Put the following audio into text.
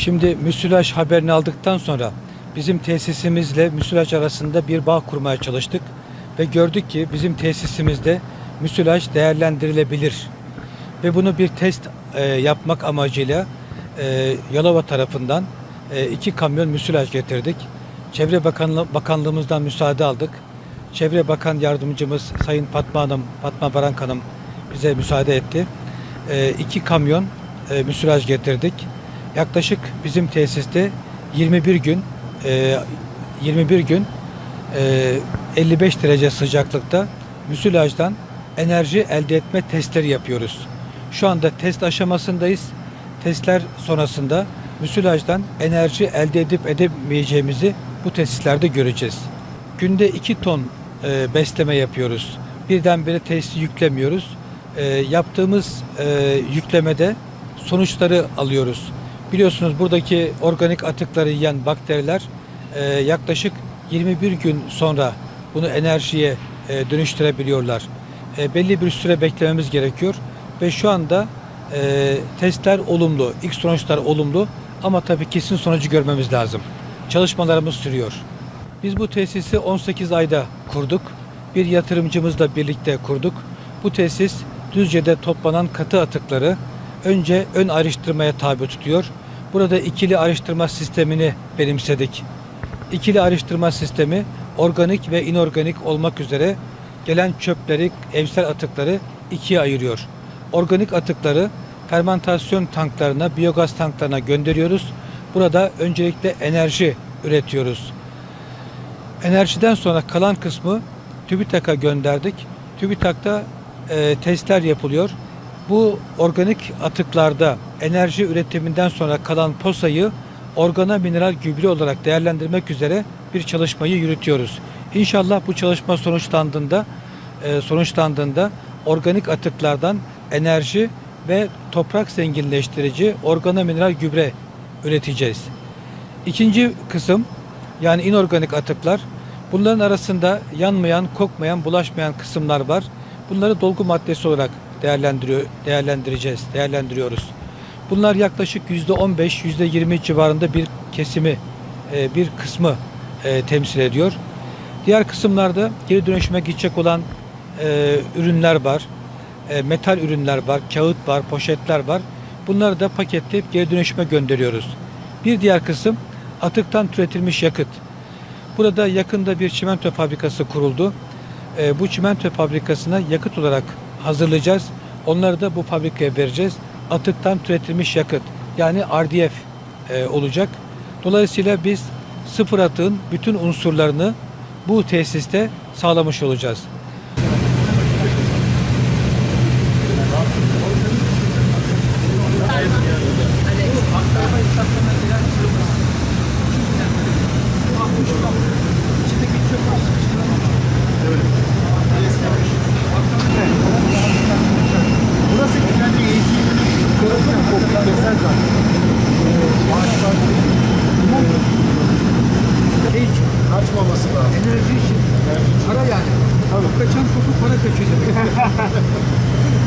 Şimdi müsilaj haberini aldıktan sonra bizim tesisimizle müsilaj arasında bir bağ kurmaya çalıştık ve gördük ki bizim tesisimizde müsilaj değerlendirilebilir ve bunu bir test e, yapmak amacıyla e, Yalova tarafından e, iki kamyon müsilaj getirdik. Çevre Bakanlığı, Bakanlığımızdan müsaade aldık. Çevre Bakan Yardımcımız Sayın Fatma Hanım, Fatma Barank Hanım bize müsaade etti. E, iki kamyon e, müsilaj getirdik. Yaklaşık bizim tesiste 21 gün e, 21 gün e, 55 derece sıcaklıkta müsilajdan enerji elde etme testleri yapıyoruz. Şu anda test aşamasındayız. Testler sonrasında müsilajdan enerji elde edip edemeyeceğimizi bu tesislerde göreceğiz. Günde 2 ton e, besleme yapıyoruz. Birdenbire tesisi yüklemiyoruz. E, yaptığımız e, yüklemede sonuçları alıyoruz. Biliyorsunuz buradaki organik atıkları yiyen bakteriler e, yaklaşık 21 gün sonra bunu enerjiye e, dönüştürebiliyorlar. E, belli bir süre beklememiz gerekiyor ve şu anda e, testler olumlu, ilk sonuçlar olumlu ama tabii kesin sonucu görmemiz lazım. Çalışmalarımız sürüyor. Biz bu tesisi 18 ayda kurduk. Bir yatırımcımızla birlikte kurduk. Bu tesis Düzce'de toplanan katı atıkları önce ön ayrıştırmaya tabi tutuyor. Burada ikili ayrıştırma sistemini benimsedik. İkili ayrıştırma sistemi organik ve inorganik olmak üzere gelen çöpleri, evsel atıkları ikiye ayırıyor. Organik atıkları fermentasyon tanklarına, biyogaz tanklarına gönderiyoruz. Burada öncelikle enerji üretiyoruz. Enerjiden sonra kalan kısmı TÜBİTAK'a gönderdik. TÜBİTAK'ta e, testler yapılıyor. Bu organik atıklarda enerji üretiminden sonra kalan posayı organa mineral gübre olarak değerlendirmek üzere bir çalışmayı yürütüyoruz. İnşallah bu çalışma sonuçlandığında e, sonuçlandığında organik atıklardan enerji ve toprak zenginleştirici organa mineral gübre üreteceğiz. İkinci kısım yani inorganik atıklar. Bunların arasında yanmayan, kokmayan, bulaşmayan kısımlar var. Bunları dolgu maddesi olarak değerlendiriyor, değerlendireceğiz, değerlendiriyoruz. Bunlar yaklaşık yüzde 15, yüzde 20 civarında bir kesimi, e, bir kısmı e, temsil ediyor. Diğer kısımlarda geri dönüşüme gidecek olan e, ürünler var, metal ürünler var, kağıt var, poşetler var. Bunları da paketleyip geri dönüşüme gönderiyoruz. Bir diğer kısım atıktan türetilmiş yakıt. Burada yakında bir çimento fabrikası kuruldu. Bu çimento fabrikasına yakıt olarak hazırlayacağız. Onları da bu fabrikaya vereceğiz. Atıktan türetilmiş yakıt yani RDF e, olacak. Dolayısıyla biz sıfır atığın bütün unsurlarını bu tesiste sağlamış olacağız. Kaçmaması lazım. Enerji için para yani. Kaçan koku para kaçacak.